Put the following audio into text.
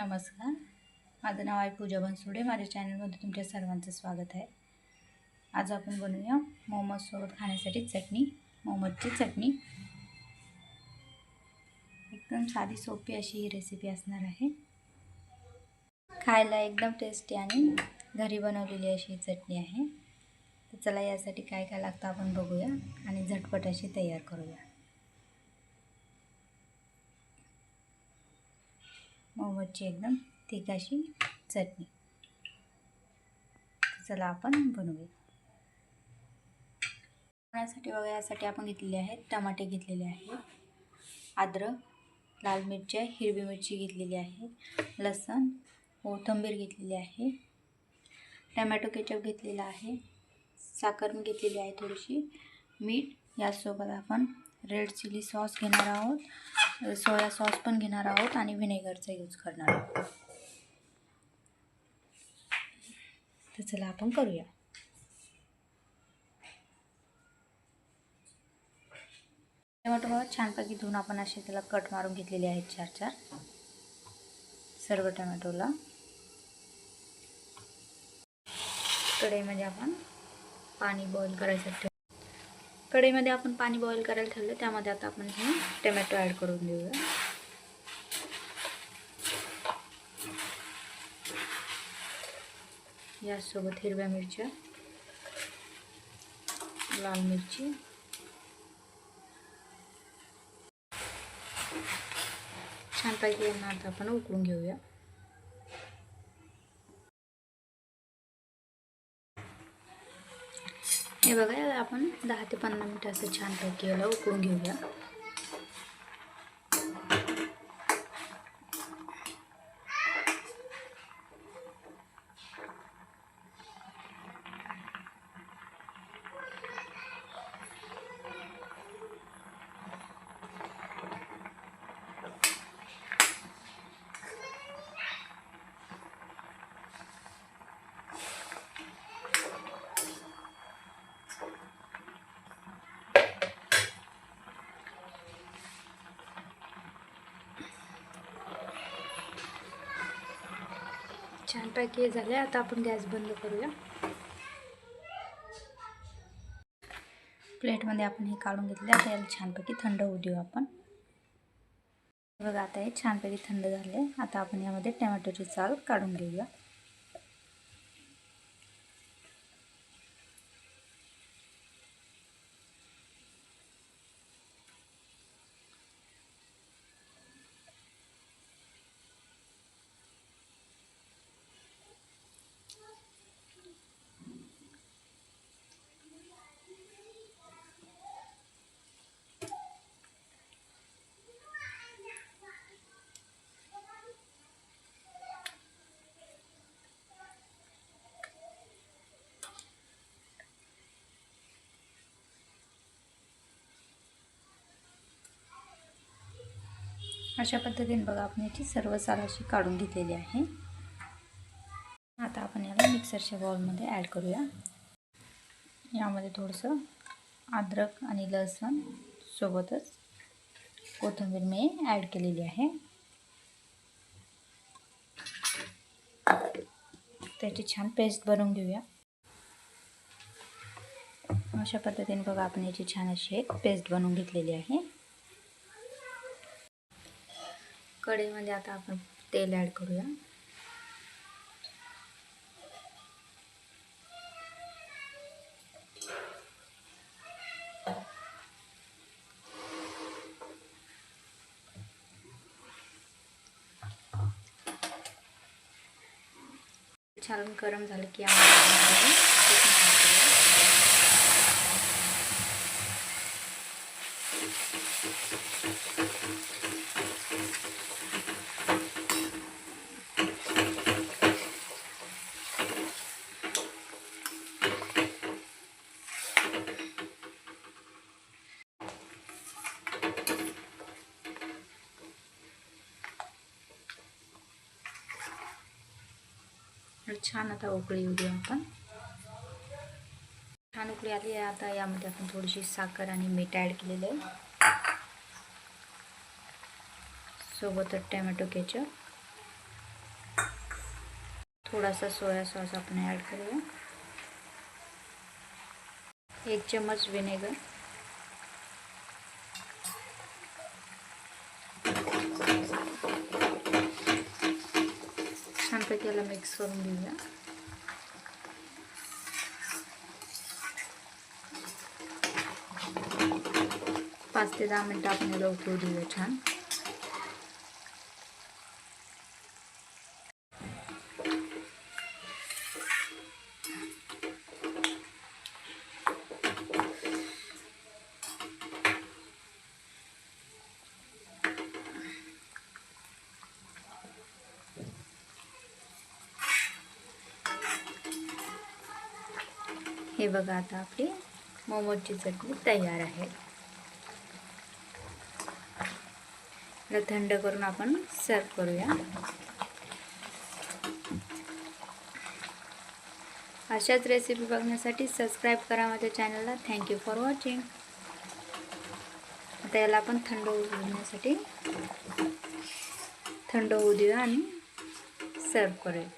नमस्कार. माझं नाव आहे पूजा बनसोडे. माझ्या चॅनलमध्ये तुमच्या सर्वांचं स्वागत आहे. आज आपण बनवूया मोमोजसोबत खाण्यासाठी चटणी मोमोजची चटणी. एकदम साधी सोपी अशी ही रेसिपी असणार आहे. खायला एकदम टेस्टी आणि घरी बनवलेली अशी ही चटणी आहे. तर चला यासाठी काय काय लागतं आपण बघूया आणि झटपट अशी तयार करूया. मोमोची एकदम थिक अशी चटणी. चला आपण बनवूया. खाण्यासाठी वगैरे यासाठी आपण घेतलेले आहेत टमाटे घेतलेले आहेत. अद्रक लाल मिरच्या हिरवी मिरची घेतलेली आहे. लसण कोथिंबीर घेतलेली आहे. टमॅटो केचप घेतलेला आहे. साखर घेतलेली आहे थोडीशी. मीठ यासोबत आपण रेड चिली सॉस घेणार आहोत. सोया सॉस पण घेणार आहोत आणि व्हिनेगरचा यूज करणार आहोत. तर चला आपण करूया. टमाटो बघा छानपैकी धुवून आपण असे त्याला कट मारून घेतलेले आहेत चार चार. सर्व टमॅटोला. कढईमध्ये आपण पाणी बॉईल करायसाठी कढईमध्ये आपण पाणी बॉईल करायला ठेवलं त्यामध्ये आता आपण हे टमॅटो ॲड करून देऊया. यासोबत हिरव्या मिरच्या लाल मिरची. छानपैकी यांना आता आपण उकळून घेऊया. हे बघा आपण दहा ते पंधरा मिनटं असं छानपैकी याला उकळून घेऊया. छानपैकी झाले आता आपण गॅस बंद करूया. प्लेटमध्ये आपण हे काढून घेतले आता याला छानपैकी थंड होऊ देऊ आपण. बघा आता हे छानपैकी थंड झाले आता आपण यामध्ये टमॅटोची चाल काढून घेऊया. अशा पद्धतीने बघा आपण याची सर्व साल अशी काढून घेतलेली आहे. आता आपण याला मिक्सरच्या बॉलमध्ये ॲड करूया. यामध्ये थोडंसं अद्रक आणि लसूण सोबतच कोथिंबीर मी ॲड केलेली आहे. त्याची छान पेस्ट बनवून घेऊया. अशा पद्धतीने बघा आपण याची छान अशी एक पेस्ट बनवून घेतलेली आहे. कढईमध्ये म्हणजे आता आपण तेल ॲड करूया. छान गरम झालं की छान आता उकळी येऊ देऊ आपण. छान उकळी आली आहे. आता यामध्ये आपण थोडीशी साखर आणि मीठ ॲड केलेलं आहे. सोबतच टॅमॅटो केचप. थोडासा सोया सॉस आपण ॲड करूया. एक चम्मच विनेगर छानपैकी याला मिक्स करून घेऊया. पाच ते दहा मिनटं आपण याला उकळू देऊया छान. हे बघा आता आपली मोमोजची चटणी तयार आहे. याला थंड करून आपण सर्व करूया. अशाच रेसिपी बघण्यासाठी सबस्क्राईब करा माझ्या चॅनलला थँक्यू फॉर वॉचिंग आता याला आपण थंड होऊ देण्यासाठी थंड होऊ देऊया आणि सर्व करूया.